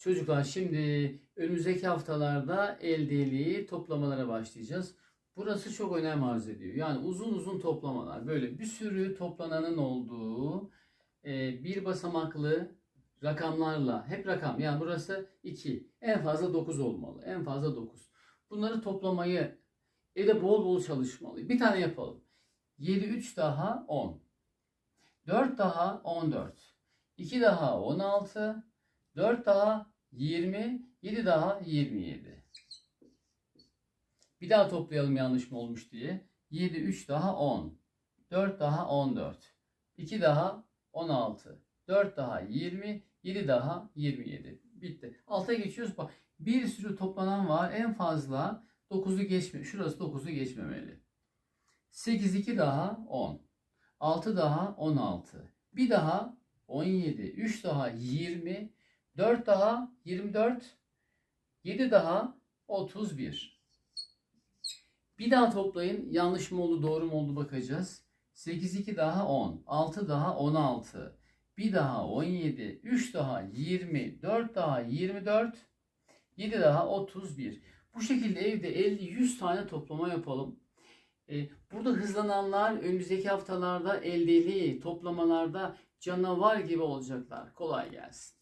Çocuklar şimdi önümüzdeki haftalarda eldeliği toplamalara başlayacağız. Burası çok önem arz ediyor. Yani uzun uzun toplamalar. Böyle bir sürü toplananın olduğu e, bir basamaklı rakamlarla hep rakam yani burası 2 en fazla 9 olmalı. En fazla 9. Bunları toplamayı evde bol bol çalışmalı. Bir tane yapalım. 7 3 daha 10. 4 daha 14. 2 daha 16. 4 daha 20. 7 daha 27. Bir daha toplayalım yanlış mı olmuş diye. 7 3 daha 10. 4 daha 14. 2 daha 16. 4 daha 20. 7 daha 27. Bitti. Alta geçiyoruz. Bak bir sürü toplanan var. En fazla 9'u geçme. Şurası 9'u geçmemeli. 8 2 daha 10. 6 daha 16. Bir daha 17. 3 daha 20. 4 daha 24. 7 daha 31. Bir daha toplayın. Yanlış mı oldu, doğru mu oldu bakacağız. 8 2 daha 10. 6 daha 16. Bir daha 17. 3 daha 20. 4 daha 24. 7 daha 31. Bu şekilde evde 50-100 tane toplama yapalım. Ee, Burada hızlananlar önümüzdeki haftalarda eldeli toplamalarda canavar gibi olacaklar. Kolay gelsin.